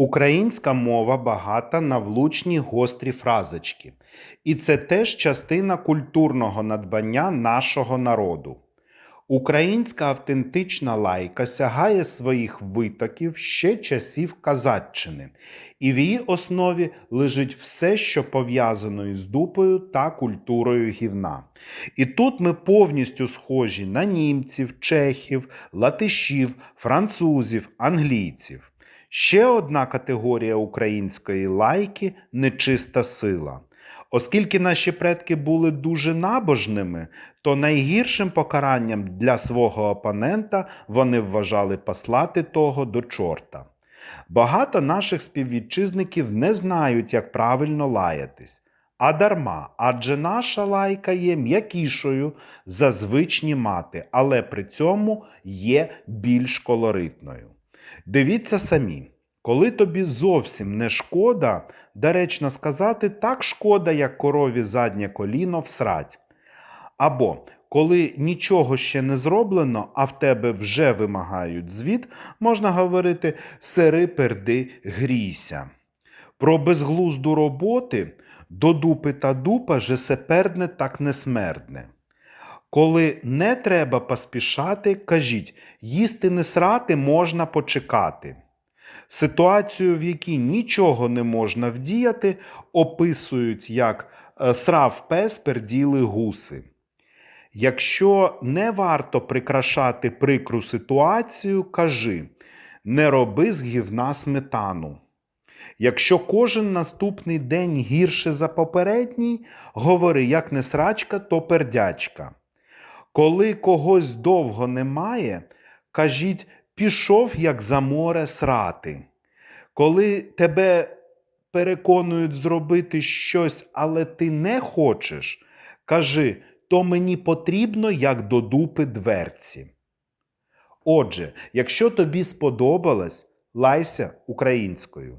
Українська мова багата на влучні гострі фразочки, і це теж частина культурного надбання нашого народу. Українська автентична лайка сягає своїх витоків ще часів Казаччини, і в її основі лежить все, що пов'язано із дупою та культурою гівна. І тут ми повністю схожі на німців, чехів, латишів, французів, англійців. Ще одна категорія української лайки нечиста сила. Оскільки наші предки були дуже набожними, то найгіршим покаранням для свого опонента вони вважали послати того до чорта. Багато наших співвітчизників не знають, як правильно лаятись. А дарма, адже наша лайка є м'якішою за звичні мати, але при цьому є більш колоритною. Дивіться самі, коли тобі зовсім не шкода, доречно сказати, так шкода, як корові заднє коліно всрать. Або коли нічого ще не зроблено, а в тебе вже вимагають звіт, можна говорити сири перди грійся. Про безглузду роботи до дупи та дупа же сепердне так не смердне. Коли не треба поспішати, кажіть, їсти не срати можна почекати. Ситуацію, в якій нічого не можна вдіяти, описують як е, срав пес перділи гуси. Якщо не варто прикрашати прикру ситуацію, кажи не роби з гівна сметану. Якщо кожен наступний день гірше за попередній, говори як не срачка, то пердячка. Коли когось довго немає, кажіть пішов, як за море срати. Коли тебе переконують зробити щось, але ти не хочеш, кажи, то мені потрібно, як до дупи дверці. Отже, якщо тобі сподобалось, лайся українською.